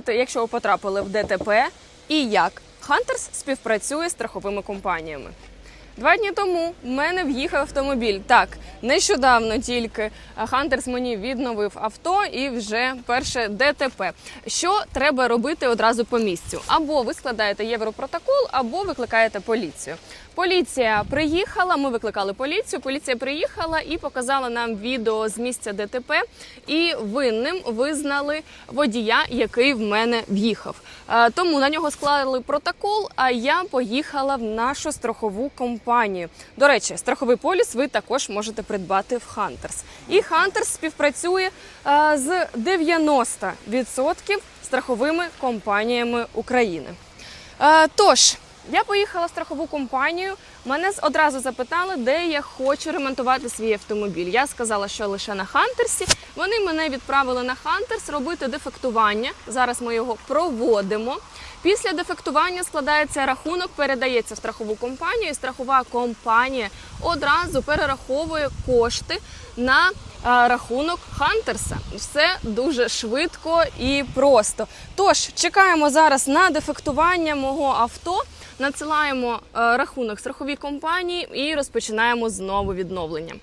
робити, якщо ви потрапили в ДТП, і як Хантерс співпрацює з страховими компаніями. Два дні тому в мене в'їхав автомобіль. Так, нещодавно тільки Хантерс мені відновив авто і вже перше ДТП. Що треба робити одразу по місцю? Або ви складаєте європротокол, або викликаєте поліцію. Поліція приїхала. Ми викликали поліцію. Поліція приїхала і показала нам відео з місця ДТП. І винним визнали водія, який в мене в'їхав. Тому на нього склали протокол. А я поїхала в нашу страхову компанію. До речі, страховий поліс ви також можете придбати в Хантерс. І Хантерс співпрацює е, з 90% страховими компаніями України. Е, Тож, я поїхала в страхову компанію. Мене одразу запитали, де я хочу ремонтувати свій автомобіль. Я сказала, що лише на Хантерсі. Вони мене відправили на Хантерс робити дефектування. Зараз ми його проводимо. Після дефектування складається рахунок, передається в страхову компанію, і страхова компанія одразу перераховує кошти на е, рахунок Хантерса. Все дуже швидко і просто. Тож чекаємо зараз на дефектування мого авто. Надсилаємо е, рахунок страховій компанії і розпочинаємо знову відновлення.